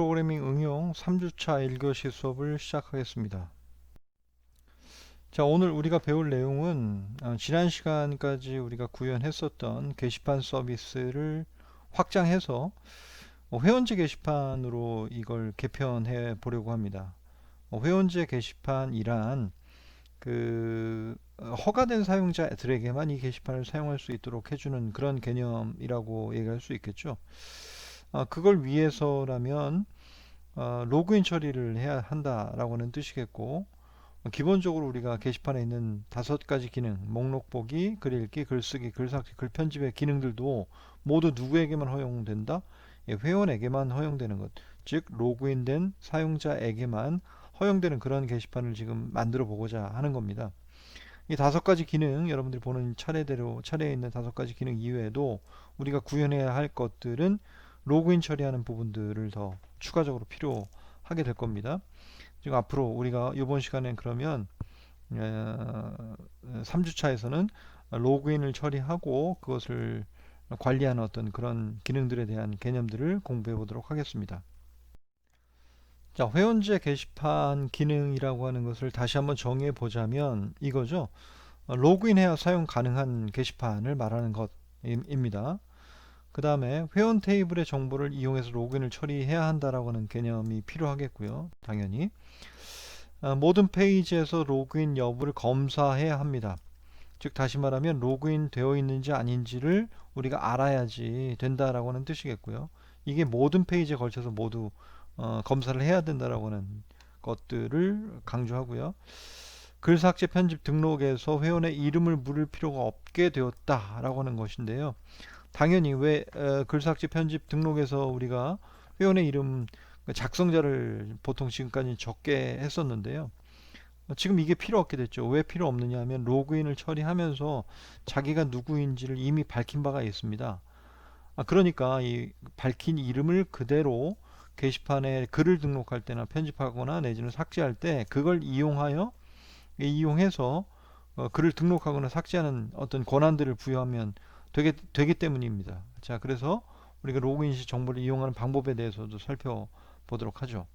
프로그래밍 응용 3주차 1교시 수업을 시작하겠습니다. 자, 오늘 우리가 배울 내용은 어, 지난 시간까지 우리가 구현했었던 게시판 서비스를 확장해서 어, 회원제 게시판으로 이걸 개편해 보려고 합니다. 어, 회원제 게시판이란 그 어, 허가된 사용자들에게만 이 게시판을 사용할 수 있도록 해주는 그런 개념이라고 얘기할 수 있겠죠. 아, 그걸 위해서라면 어, 로그인 처리를 해야 한다라고 하는 뜻이겠고 어, 기본적으로 우리가 게시판에 있는 다섯 가지 기능 목록 보기, 글 읽기, 글쓰기, 글삭기, 글 편집의 기능들도 모두 누구에게만 허용된다? 예, 회원에게만 허용되는 것. 즉 로그인된 사용자에게만 허용되는 그런 게시판을 지금 만들어 보고자 하는 겁니다. 이 다섯 가지 기능 여러분들이 보는 차례대로 차례에 있는 다섯 가지 기능 이외에도 우리가 구현해야 할 것들은 로그인 처리하는 부분들을 더 추가적으로 필요하게 될 겁니다. 지금 앞으로 우리가 이번 시간엔 그러면 어, 3주차에서는 로그인을 처리하고 그것을 관리하는 어떤 그런 기능들에 대한 개념들을 공부해 보도록 하겠습니다. 자, 회원제 게시판 기능이라고 하는 것을 다시 한번 정의해 보자면 이거죠. 어, 로그인해야 사용 가능한 게시판을 말하는 것입니다. 그 다음에 회원 테이블의 정보를 이용해서 로그인을 처리해야 한다라고 하는 개념이 필요하겠고요. 당연히 아, 모든 페이지에서 로그인 여부를 검사해야 합니다. 즉 다시 말하면 로그인 되어 있는지 아닌지를 우리가 알아야지 된다라고 하는 뜻이겠고요. 이게 모든 페이지에 걸쳐서 모두 어, 검사를 해야 된다라고 하는 것들을 강조하고요. 글 삭제 편집 등록에서 회원의 이름을 물을 필요가 없게 되었다라고 하는 것인데요. 당연히 왜 어, 글삭제 편집 등록에서 우리가 회원의 이름 그 작성자를 보통 지금까지 적게 했었는데요. 어, 지금 이게 필요 없게 됐죠. 왜 필요 없느냐 하면 로그인을 처리하면서 자기가 누구인지를 이미 밝힌 바가 있습니다. 아, 그러니까 이 밝힌 이름을 그대로 게시판에 글을 등록할 때나 편집하거나 내지는 삭제할 때 그걸 이용하여 이용해서 어, 글을 등록하거나 삭제하는 어떤 권한들을 부여하면 되게, 되기 때문입니다. 자, 그래서 우리가 로그인 시 정보를 이용하는 방법에 대해서도 살펴보도록 하죠.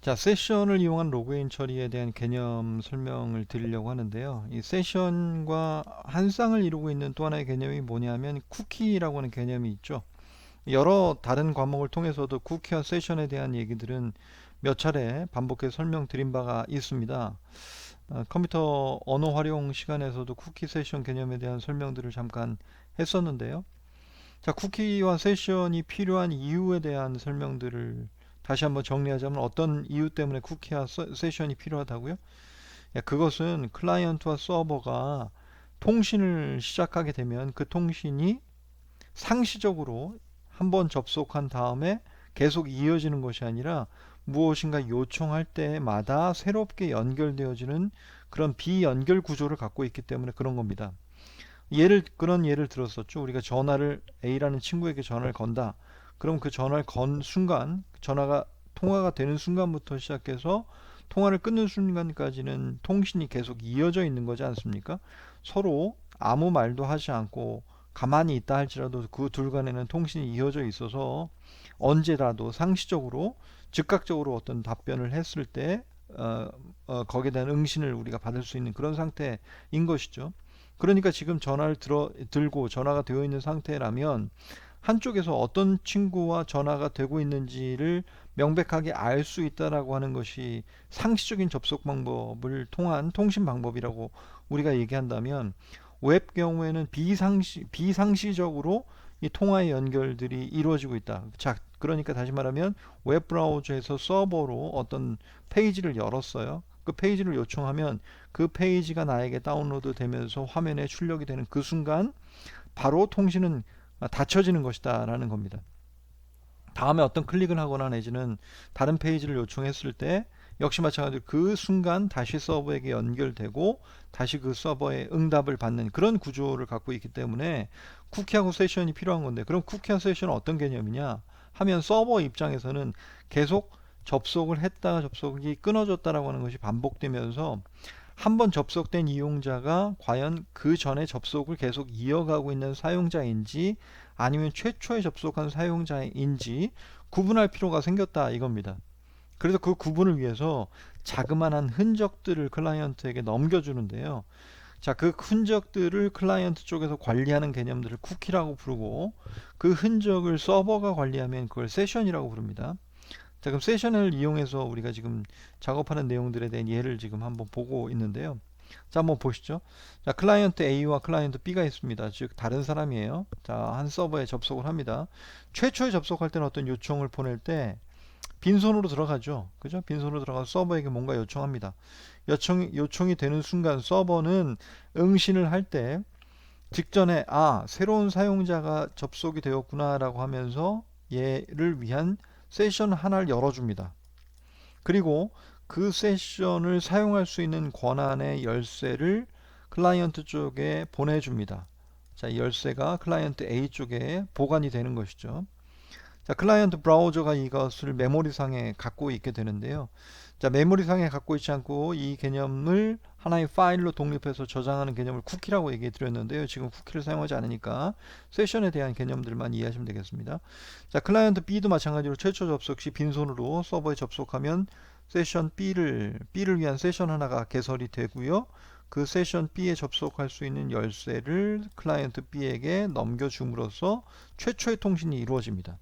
자, 세션을 이용한 로그인 처리에 대한 개념 설명을 드리려고 하는데요. 이 세션과 한 쌍을 이루고 있는 또 하나의 개념이 뭐냐면 쿠키라고 하는 개념이 있죠. 여러 다른 과목을 통해서도 쿠키와 세션에 대한 얘기들은 몇 차례 반복해서 설명드린 바가 있습니다. 어, 컴퓨터 언어 활용 시간에서도 쿠키 세션 개념에 대한 설명들을 잠깐 했었는데요. 자, 쿠키와 세션이 필요한 이유에 대한 설명들을 다시 한번 정리하자면 어떤 이유 때문에 쿠키와 세션이 필요하다고요? 야, 그것은 클라이언트와 서버가 통신을 시작하게 되면 그 통신이 상시적으로 한 번 접속한 다음에 계속 이어지는 것이 아니라 무엇인가 요청할 때마다 새롭게 연결되어지는 그런 비연결 구조를 갖고 있기 때문에 그런 겁니다. 예를 그런 예를 들었었죠. 우리가 전화를 A라는 친구에게 전화를 건다. 그럼 그 전화를 건 순간 전화가 통화가 되는 순간부터 시작해서 통화를 끊는 순간까지는 통신이 계속 이어져 있는 거지 않습니까? 서로 아무 말도 하지 않고 가만히 있다 할지라도 그 둘 간에는 통신이 이어져 있어서 언제라도 상시적으로 즉각적으로 어떤 답변을 했을 때 어, 어, 거기에 대한 응신을 우리가 받을 수 있는 그런 상태인 것이죠. 그러니까 지금 전화를 들어, 들고 전화가 되어 있는 상태라면 한쪽에서 어떤 친구와 전화가 되고 있는지를 명백하게 알 수 있다라고 하는 것이 상시적인 접속 방법을 통한 통신 방법이라고 우리가 얘기한다면 웹 경우에는 비상시 비상시적으로 이 통화의 연결들이 이루어지고 있다. 자, 그러니까 다시 말하면 웹 브라우저에서 서버로 어떤 페이지를 열었어요. 그 페이지를 요청하면 그 페이지가 나에게 다운로드 되면서 화면에 출력이 되는 그 순간 바로 통신은 닫혀지는 것이다 라는 겁니다. 다음에 어떤 클릭을 하거나 내지는 다른 페이지를 요청했을 때 마찬가지로 그 순간 다시 서버에게 연결되고 다시 그 서버의 응답을 받는 그런 구조를 갖고 있기 때문에 쿠키하고 세션이 필요한 건데 그럼 쿠키와 세션은 어떤 개념이냐 하면 서버 입장에서는 계속 접속을 했다가 접속이 끊어졌다라고 하는 것이 반복되면서 한번 접속된 이용자가 과연 그 전에 접속을 계속 이어가고 있는 사용자인지 아니면 최초에 접속한 사용자인지 구분할 필요가 생겼다 이겁니다. 그래서 그 구분을 위해서 자그마한 흔적들을 클라이언트에게 넘겨주는데요. 자, 그 흔적들을 클라이언트 쪽에서 관리하는 개념들을 쿠키라고 부르고 그 흔적을 서버가 관리하면 그걸 세션이라고 부릅니다. 자, 그럼 세션을 이용해서 우리가 지금 작업하는 내용들에 대한 예를 지금 한번 보고 있는데요. 자, 한번 보시죠. 자, 클라이언트 A와 클라이언트 B가 있습니다. 즉, 다른 사람이에요. 자, 한 서버에 접속을 합니다. 최초에 접속할 때는 어떤 요청을 보낼 때 빈손으로 들어가죠. 그죠? 빈손으로 들어가서 서버에게 뭔가 요청합니다. 요청, 요청이 되는 순간 서버는 응신을 할 때 직전에 아, 새로운 사용자가 접속이 되었구나 라고 하면서 얘를 위한 세션 하나를 열어줍니다. 그리고 그 세션을 사용할 수 있는 권한의 열쇠를 클라이언트 쪽에 보내줍니다. 자, 이 열쇠가 클라이언트 A 쪽에 보관이 되는 것이죠. 자, 클라이언트 브라우저가 이것을 메모리상에 갖고 있게 되는데요. 자, 메모리상에 갖고 있지 않고 이 개념을 하나의 파일로 독립해서 저장하는 개념을 쿠키라고 얘기해 드렸는데요. 지금 쿠키를 사용하지 않으니까 세션에 대한 개념들만 이해하시면 되겠습니다. 자, 클라이언트 B도 마찬가지로 최초 접속 시 빈손으로 서버에 접속하면 세션 B를 B를 위한 세션 하나가 개설이 되고요. 그 세션 B에 접속할 수 있는 열쇠를 클라이언트 B에게 넘겨줌으로써 최초의 통신이 이루어집니다.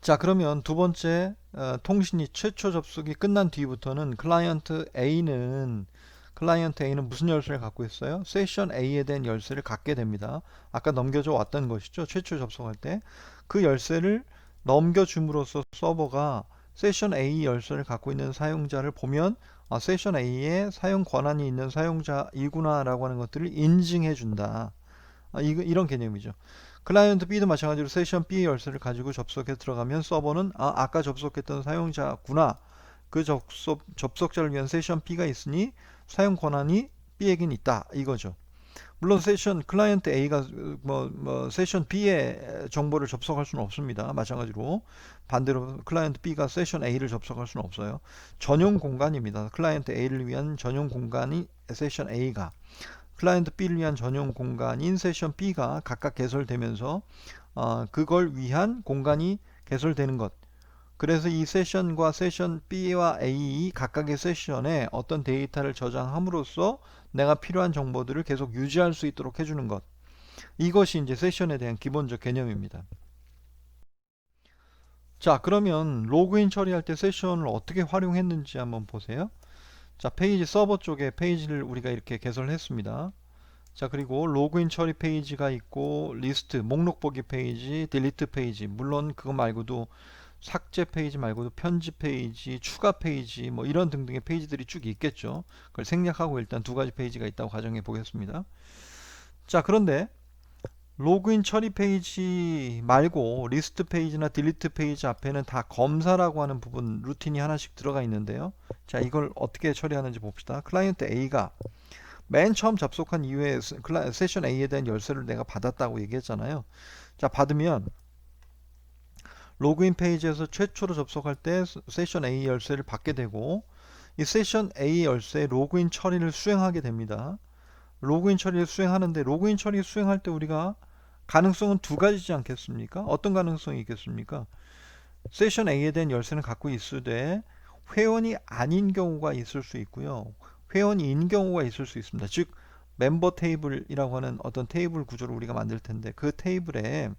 자 그러면 두 번째 어, 통신이 최초 접속이 끝난 뒤부터는 클라이언트 A는 클라이언트 A는 무슨 열쇠를 갖고 있어요? 세션 A에 대한 열쇠를 갖게 됩니다. 아까 넘겨줘 왔던 것이죠. 최초 접속할 때 그 열쇠를 넘겨줌으로써 서버가 세션 A 열쇠를 갖고 있는 사용자를 보면 아, 세션 A에 사용 권한이 있는 사용자이구나 라고 하는 것들을 인증해 준다. 아, 이, 이런 개념이죠. 클라이언트 B도 마찬가지로 세션 B 열쇠를 가지고 접속해 들어가면 서버는 아, 아까 접속했던 사용자구나. 그 접속, 접속자를 위한 세션 B가 있으니 사용 권한이 B에겐 있다. 이거죠. 물론 세션 클라이언트 A가 뭐, 뭐 세션 B의 정보를 접속할 수는 없습니다. 마찬가지로 반대로 클라이언트 B가 세션 A를 접속할 수는 없어요. 전용 공간입니다. 클라이언트 A를 위한 전용 공간이 세션 A가 클라이언트 B를 위한 전용 공간인 세션 B가 각각 개설되면서 어, 그걸 위한 공간이 개설되는 것. 그래서 이 세션과 세션 B와 A 각각의 세션에 어떤 데이터를 저장함으로써 내가 필요한 정보들을 계속 유지할 수 있도록 해주는 것. 이것이 이제 세션에 대한 기본적 개념입니다. 자, 그러면 로그인 처리할 때 세션을 어떻게 활용했는지 한번 보세요. 자, 페이지 서버 쪽에 페이지를 우리가 이렇게 개설했습니다. 자, 그리고 로그인 처리 페이지가 있고 리스트, 목록 보기 페이지, 딜리트 페이지. 물론 그거 말고도 삭제 페이지 말고도 편집 페이지, 추가 페이지 뭐 이런 등등의 페이지들이 쭉 있겠죠. 그걸 생략하고 일단 두 가지 페이지가 있다고 가정해 보겠습니다. 자, 그런데 로그인 처리 페이지 말고 리스트 페이지나 딜리트 페이지 앞에는 다 검사라고 하는 부분 루틴이 하나씩 들어가 있는데요. 자, 이걸 어떻게 처리하는지 봅시다. 클라이언트 A가 맨 처음 접속한 이후에 세션 A에 대한 열쇠를 내가 받았다고 얘기했잖아요. 자, 받으면 로그인 페이지에서 최초로 접속할 때 세션 A 열쇠를 받게 되고 이 세션 A 열쇠 로그인 처리를 수행하게 됩니다. 로그인 처리를 수행하는데 로그인 처리 수행할 때 우리가 가능성은 두 가지지 않겠습니까? 어떤 가능성이 있겠습니까? 세션 A에 대한 열쇠는 갖고 있으되 회원이 아닌 경우가 있을 수 있고요. 회원인 경우가 있을 수 있습니다. 즉 멤버 테이블이라고 하는 어떤 테이블 구조를 우리가 만들 텐데 그 테이블에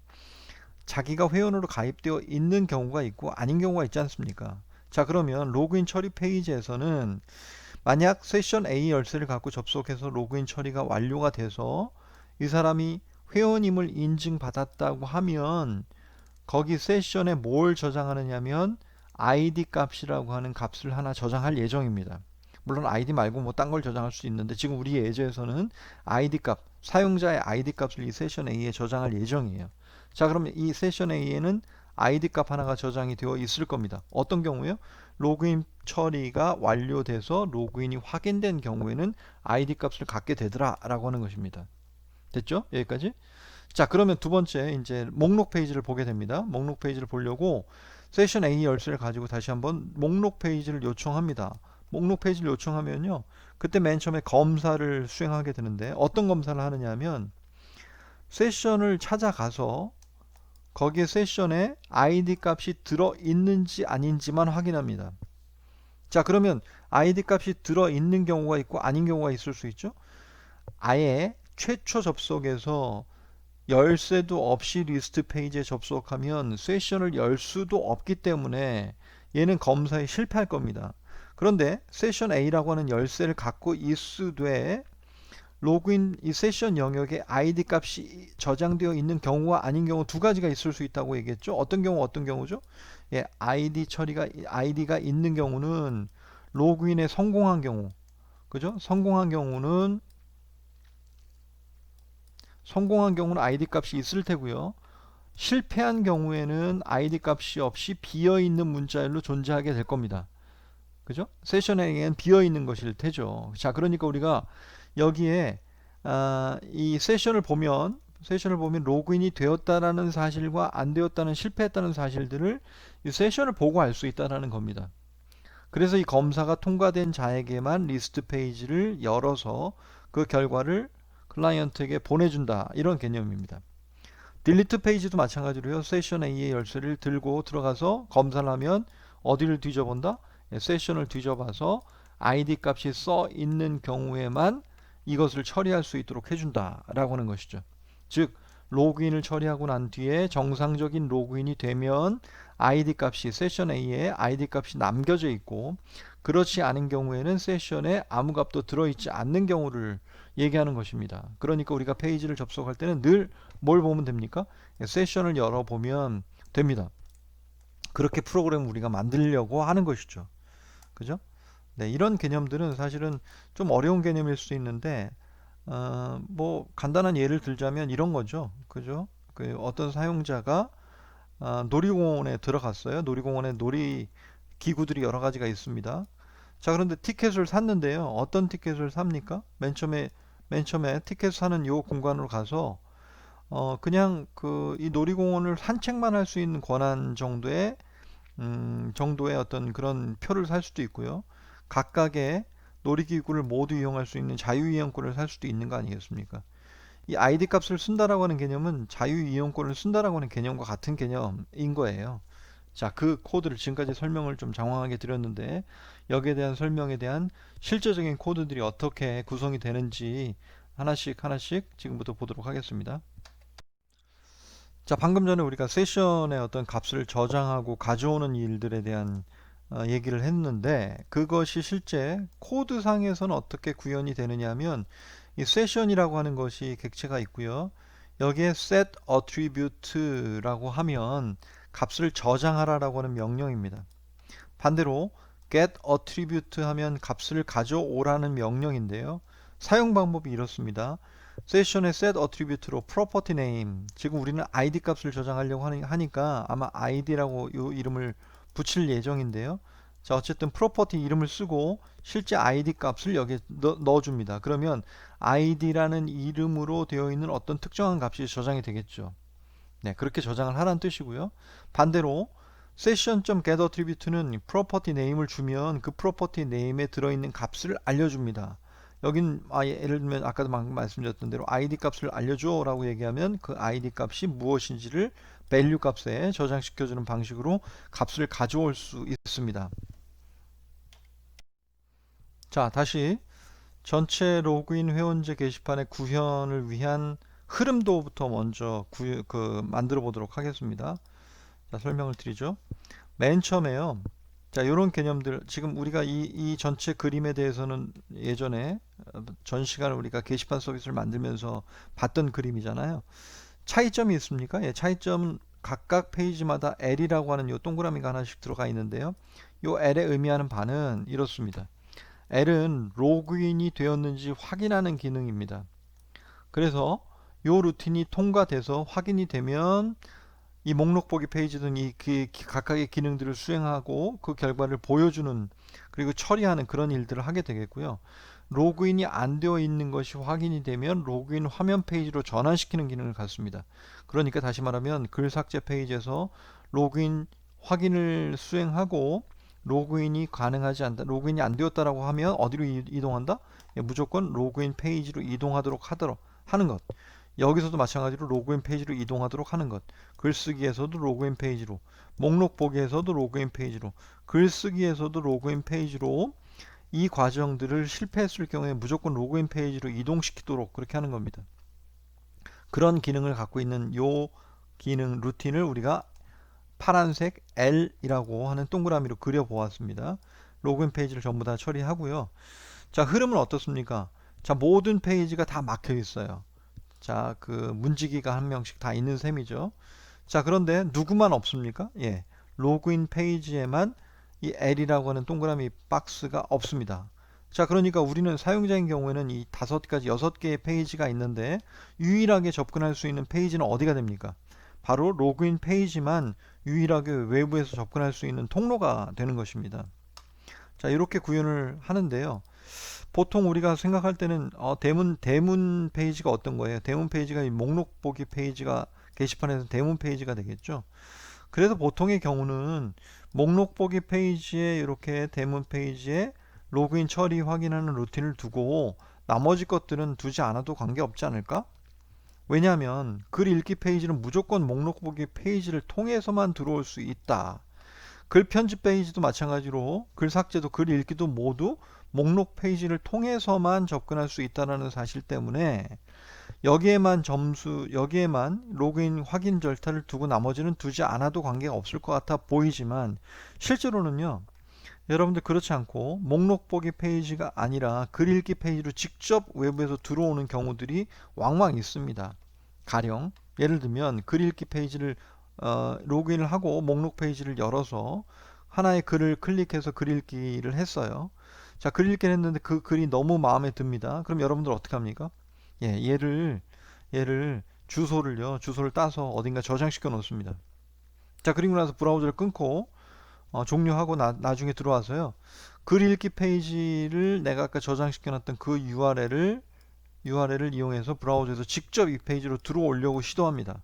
자기가 회원으로 가입되어 있는 경우가 있고 아닌 경우가 있지 않습니까? 자 그러면 로그인 처리 페이지에서는 만약 세션 A 열쇠를 갖고 접속해서 로그인 처리가 완료가 돼서 이 사람이 회원임을 인증받았다고 하면 거기 세션에 뭘 저장하느냐면 id 값이라고 하는 값을 하나 저장할 예정입니다. 물론 id 말고 뭐 딴 걸 저장할 수 있는데 지금 우리 예제에서는 id 값, 사용자의 id 값을 이 세션 A에 저장할 예정이에요. 자 그러면 이 세션 A에는 id 값 하나가 저장이 되어 있을 겁니다. 어떤 경우요? 로그인 처리가 완료돼서 로그인이 확인된 경우에는 id 값을 갖게 되더라 라고 하는 것입니다. 됐죠? 여기까지? 자, 그러면 두 번째 이제 목록 페이지를 보게 됩니다. 목록 페이지를 보려고 세션 A 열쇠를 가지고 다시 한번 목록 페이지를 요청합니다. 목록 페이지를 요청하면요. 그때 맨 처음에 검사를 수행하게 되는데 어떤 검사를 하느냐 하면 세션을 찾아가서 거기에 세션에 ID 값이 들어 있는지 아닌지만 확인합니다. 자, 그러면 ID 값이 들어 있는 경우가 있고 아닌 경우가 있을 수 있죠. 아예 최초 접속에서 열쇠도 없이 리스트 페이지에 접속하면 세션을 열 수도 없기 때문에 얘는 검사에 실패할 겁니다. 그런데 세션 A라고 하는 열쇠를 갖고 있으되 로그인 이 세션 영역에 ID 값이 저장되어 있는 경우와 아닌 경우 두 가지가 있을 수 있다고 얘기했죠. 어떤 경우 어떤 경우죠? 예, ID 처리가 ID가 있는 경우는 로그인에 성공한 경우. 그죠? 성공한 경우는 성공한 경우는 ID 값이 있을 테고요. 실패한 경우에는 ID 값이 없이 비어 있는 문자열로 존재하게 될 겁니다. 그죠? 세션에는 비어 있는 것일 테죠. 자, 그러니까 우리가 여기에 아, 이 세션을 보면 세션을 보면 로그인이 되었다라는 사실과 안 되었다는 실패했다는 사실들을 이 세션을 보고 알 수 있다라는 겁니다. 그래서 이 검사가 통과된 자에게만 리스트 페이지를 열어서 그 결과를 클라이언트에게 보내준다 이런 개념입니다. 딜리트 페이지도 마찬가지로요. 세션 A의 열쇠를 들고 들어가서 검사를 하면 어디를 뒤져본다? 예, 세션을 뒤져봐서 ID 값이 써 있는 경우에만 이것을 처리할 수 있도록 해준다라고 하는 것이죠. 즉 로그인을 처리하고 난 뒤에 정상적인 로그인이 되면 ID 값이 세션 A에 ID 값이 남겨져 있고 그렇지 않은 경우에는 세션에 아무 값도 들어있지 않는 경우를 얘기하는 것입니다. 그러니까 우리가 페이지를 접속할 때는 늘 뭘 보면 됩니까? 세션을 열어보면 됩니다. 그렇게 프로그램을 우리가 만들려고 하는 것이죠. 그죠? 네, 이런 개념들은 사실은 좀 어려운 개념일 수 있는데 어, 뭐 간단한 예를 들자면 이런 거죠. 그죠? 그 어떤 사용자가 어, 놀이공원에 들어갔어요. 놀이공원에 놀이 기구들이 여러 가지가 있습니다. 자, 그런데 티켓을 샀는데요. 어떤 티켓을 삽니까? 맨 처음에 맨 처음에 티켓 사는 요 공간으로 가서 어 그냥 그 이 놀이공원을 산책만 할 수 있는 권한 정도의 음 정도의 어떤 그런 표를 살 수도 있고요. 각각의 놀이기구를 모두 이용할 수 있는 자유이용권을 살 수도 있는 거 아니겠습니까? 이 ID 값을 쓴다라고 하는 개념은 자유이용권을 쓴다라고 하는 개념과 같은 개념인 거예요. 자, 그 코드를 지금까지 설명을 좀 장황하게 드렸는데 여기에 대한 설명에 대한 실제적인 코드들이 어떻게 구성이 되는지 하나씩 하나씩 지금부터 보도록 하겠습니다. 자, 방금 전에 우리가 세션의 어떤 값을 저장하고 가져오는 일들에 대한 어, 얘기를 했는데 그것이 실제 코드상에서는 어떻게 구현이 되느냐 하면 이 세션이라고 하는 것이 객체가 있고요. 여기에 set attribute라고 하면 값을 저장하라라고 하는 명령입니다. 반대로 get attribute 하면 값을 가져오라는 명령인데요. 사용 방법이 이렇습니다. 세션의 set attribute로 property name 지금 우리는 id 값을 저장하려고 하니까 아마 id라고 이 이름을 붙일 예정인데요. 자 어쨌든 property 이름을 쓰고 실제 id 값을 여기에 넣어 줍니다. 그러면 id라는 이름으로 되어 있는 어떤 특정한 값이 저장이 되겠죠. 네, 그렇게 저장을 하라는 뜻이고요. 반대로 session.getAttribute는 property name을 주면 그 property name에 들어있는 값을 알려줍니다. 여긴 아, 예를 들면 아까도 방금 말씀드렸던 대로 id 값을 알려줘 라고 얘기하면 그 id 값이 무엇인지를 value 값에 저장시켜주는 방식으로 값을 가져올 수 있습니다. 자 다시 전체 로그인 회원제 게시판의 구현을 위한 흐름도부터 먼저 구, 그 만들어 보도록 하겠습니다. 자, 설명을 드리죠. 맨 처음에요. 자, 이런 개념들 지금 우리가 이, 이 전체 그림에 대해서는 예전에 어, 전 시간을 우리가 게시판 서비스를 만들면서 봤던 그림이잖아요. 차이점이 있습니까? 예, 차이점 각각 페이지마다 L이라고 하는 요 동그라미가 하나씩 들어가 있는데요. 요 L에 의미하는 바는 이렇습니다. L은 로그인이 되었는지 확인하는 기능입니다. 그래서 요 루틴이 통과돼서 확인이 되면 이 목록 보기 페이지 등이 그 각각의 기능들을 수행하고 그 결과를 보여주는 그리고 처리하는 그런 일들을 하게 되겠고요. 로그인이 안 되어 있는 것이 확인이 되면 로그인 화면 페이지로 전환시키는 기능을 갖습니다. 그러니까 다시 말하면 글 삭제 페이지에서 로그인 확인을 수행하고 로그인이 가능하지 않다, 로그인이 안 되었다라고 하면 어디로 이동한다? 예, 무조건 로그인 페이지로 이동하도록 하도록 하는 것. 여기서도 마찬가지로 로그인 페이지로 이동하도록 하는 것. 글쓰기에서도 로그인 페이지로, 목록 보기에서도 로그인 페이지로, 글쓰기에서도 로그인 페이지로 이 과정들을 실패했을 경우에 무조건 로그인 페이지로 이동시키도록 그렇게 하는 겁니다. 그런 기능을 갖고 있는 요 기능 루틴을 우리가 파란색 L이라고 하는 동그라미로 그려 보았습니다. 로그인 페이지를 전부 다 처리하고요. 자, 흐름은 어떻습니까? 자, 모든 페이지가 다 막혀 있어요. 자, 그 문지기가 한 명씩 다 있는 셈이죠. 자, 그런데 누구만 없습니까? 예. 로그인 페이지에만 이 L이라고 하는 동그라미 박스가 없습니다. 자, 그러니까 우리는 사용자인 경우에는 이 다섯 가지, 여섯 개의 페이지가 있는데 유일하게 접근할 수 있는 페이지는 어디가 됩니까? 바로 로그인 페이지만 유일하게 외부에서 접근할 수 있는 통로가 되는 것입니다. 자, 이렇게 구현을 하는데요. 보통 우리가 생각할 때는 어, 대문 대문 페이지가 어떤 거예요? 대문 페이지가 이 목록 보기 페이지가 게시판에서 대문 페이지가 되겠죠. 그래서 보통의 경우는 목록 보기 페이지에 이렇게 대문 페이지에 로그인 처리 확인하는 루틴을 두고 나머지 것들은 두지 않아도 관계없지 않을까? 왜냐하면 글 읽기 페이지는 무조건 목록 보기 페이지를 통해서만 들어올 수 있다. 글 편집 페이지도 마찬가지로 글 삭제도 글 읽기도 모두 목록 페이지를 통해서만 접근할 수 있다는 사실 때문에 여기에만 점수 여기에만 로그인 확인 절차를 두고 나머지는 두지 않아도 관계가 없을 것 같아 보이지만 실제로는요 여러분들 그렇지 않고 목록 보기 페이지가 아니라 글 읽기 페이지로 직접 외부에서 들어오는 경우들이 왕왕 있습니다. 가령 예를 들면 글 읽기 페이지를 어, 로그인을 하고 목록 페이지를 열어서 하나의 글을 클릭해서 글 읽기를 했어요 자, 글 읽기를 했는데 그 글이 너무 마음에 듭니다. 그럼 여러분들 어떻게 합니까? 예, 얘를 얘를 주소를요. 주소를 따서 어딘가 저장시켜 놓습니다. 자, 그리고 나서 브라우저를 끊고 어, 종료하고 나, 나중에 들어와서요. 글 읽기 페이지를 내가 아까 저장시켜 놨던 그 URL을 URL을 이용해서 브라우저에서 직접 이 페이지로 들어오려고 시도합니다.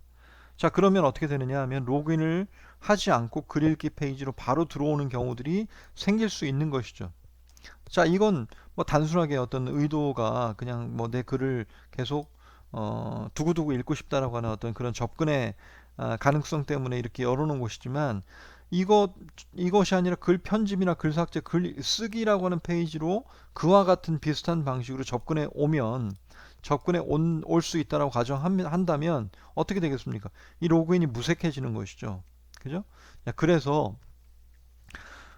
자, 그러면 어떻게 되느냐 하면 로그인을 하지 않고 글 읽기 페이지로 바로 들어오는 경우들이 생길 수 있는 것이죠. 자, 이건 뭐 단순하게 어떤 의도가 그냥 뭐 내 글을 계속 어, 두고두고 읽고 싶다라고 하는 어떤 그런 접근의 아, 가능성 때문에 이렇게 열어놓은 곳이지만 이것 이것이 아니라 글 편집이나 글 삭제, 글 쓰기라고 하는 페이지로 그와 같은 비슷한 방식으로 접근해 오면 접근해 올수 있다라고 가정한다면 어떻게 되겠습니까? 이 로그인이 무색해지는 것이죠. 그죠? 자, 그래서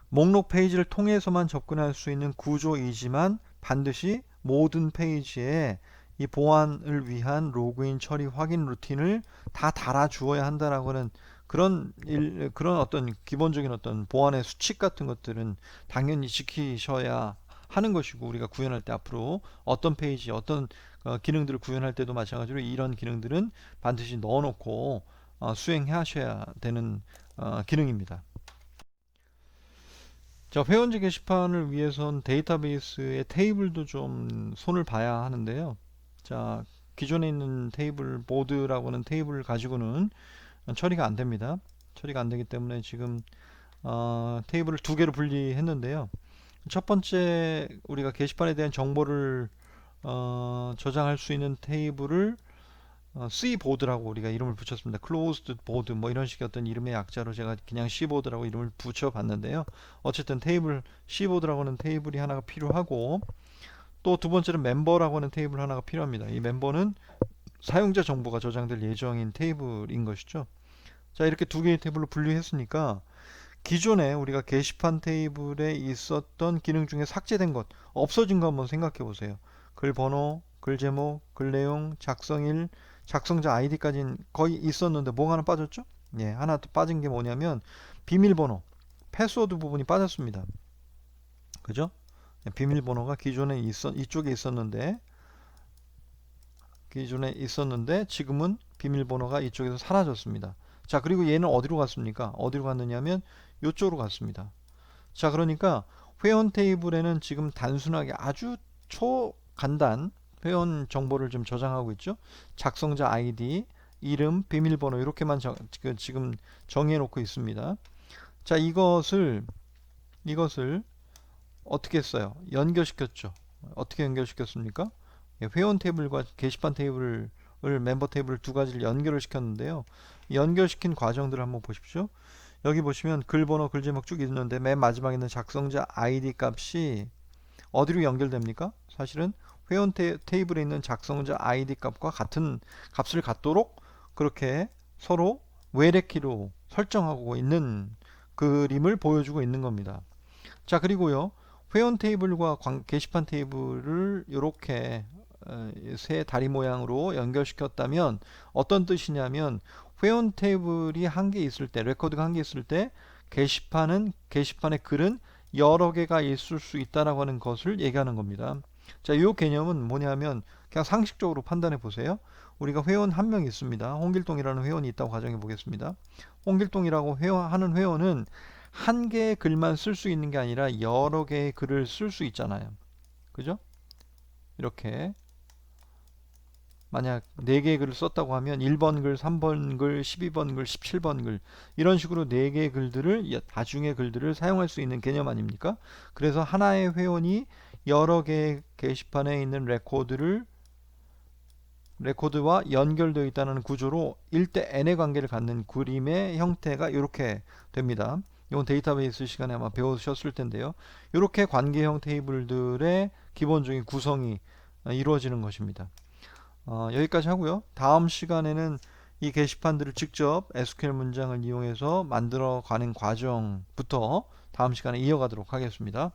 목록 페이지를 통해서만 접근할 수 있는 구조이지만 반드시 모든 페이지에 이 보안을 위한 로그인 처리 확인 루틴을 다 달아 주어야 한다라고는 그런 일, 그런 어떤 기본적인 어떤 보안의 수칙 같은 것들은 당연히 지키셔야 하는 것이고 우리가 구현할 때 앞으로 어떤 페이지 어떤 어, 기능들을 구현할 때도 마찬가지로 이런 기능들은 반드시 넣어놓고 어, 수행하셔야 되는 어, 기능입니다. 자, 회원제 게시판을 위해선 데이터베이스의 테이블도 좀 손을 봐야 하는데요. 자, 기존에 있는 테이블 보드라고 하는 테이블을 가지고는 처리가 안 됩니다. 처리가 안 되기 때문에 지금 어, 테이블을 두 개로 분리했는데요. 첫 번째 우리가 게시판에 대한 정보를 어, 저장할 수 있는 테이블을 어, C 보드라고 우리가 이름을 붙였습니다. closed board 뭐 이런 식의 어떤 이름의 약자로 제가 그냥 C 보드라고 이름을 붙여봤는데요. 어쨌든 테이블 C 보드라고 하는 테이블이 하나가 필요하고 또 두 번째는 멤버라고 하는 테이블 하나가 필요합니다. 이 멤버는 사용자 정보가 저장될 예정인 테이블인 것이죠. 자 이렇게 두 개의 테이블로 분류했으니까 기존에 우리가 게시판 테이블에 있었던 기능 중에 삭제된 것 없어진 거 한번 생각해 보세요. 글 번호, 글 제목, 글 내용, 작성일, 작성자 아이디까지는 거의 있었는데 뭐가 하나 빠졌죠? 예, 하나 또 빠진 게 뭐냐면 비밀번호, 패스워드 부분이 빠졌습니다. 그죠? 예, 비밀번호가 기존에 있었 이쪽에 있었는데 기존에 있었는데 지금은 비밀번호가 이쪽에서 사라졌습니다. 자, 그리고 얘는 어디로 갔습니까? 어디로 갔느냐면 이쪽으로 갔습니다. 자, 그러니까 회원 테이블에는 지금 단순하게 아주 초간단 회원 정보를 좀 저장하고 있죠. 작성자 아이디, 이름, 비밀번호 이렇게만 저, 지금 정해 놓고 있습니다. 자, 이것을 이것을 어떻게 했어요? 연결시켰죠. 어떻게 연결시켰습니까? 예, 회원 테이블과 게시판 테이블을 멤버 테이블 두 가지를 연결을 시켰는데요. 연결시킨 과정들을 한번 보십시오. 여기 보시면 글 번호, 글 제목 쭉 있는데 맨 마지막에 있는 작성자 아이디 값이 어디로 연결됩니까? 사실은 회원 테, 테이블에 있는 작성자 아이디 값과 같은 값을 갖도록 그렇게 서로 외래키로 설정하고 있는 그림을 보여주고 있는 겁니다. 자 그리고요 회원 테이블과 관- 게시판 테이블을 이렇게 세 다리 모양으로 연결시켰다면 어떤 뜻이냐면 회원 테이블이 한 개 있을 때 레코드가 한 개 있을 때 게시판은 게시판의 글은 여러 개가 있을 수 있다라고 하는 것을 얘기하는 겁니다. 자, 이 개념은 뭐냐면 그냥 상식적으로 판단해 보세요. 우리가 회원 한 명 있습니다. 홍길동이라는 회원이 있다고 가정해 보겠습니다. 홍길동이라고 회원, 하는 회원은 한 개의 글만 쓸 수 있는 게 아니라 여러 개의 글을 쓸 수 있잖아요. 그죠? 이렇게 만약 4개의 글을 썼다고 하면 1번 글, 3번 글, 12번 글, 17번 글 이런 식으로 4개의 글들을 야- 나중에 글들을 사용할 수 있는 개념 아닙니까? 그래서 하나의 회원이 여러 개의 게시판에 있는 레코드를 레코드와 연결되어 있다는 구조로 1대 n의 관계를 갖는 그림의 형태가 이렇게 됩니다. 이건 데이터베이스 시간에 아마 배우셨을 텐데요. 이렇게 관계형 테이블들의 기본적인 구성이 어, 이루어지는 것입니다. 어, 여기까지 하고요. 다음 시간에는 이 게시판들을 직접 SQL 문장을 이용해서 만들어 가는 과정부터 다음 시간에 이어가도록 하겠습니다.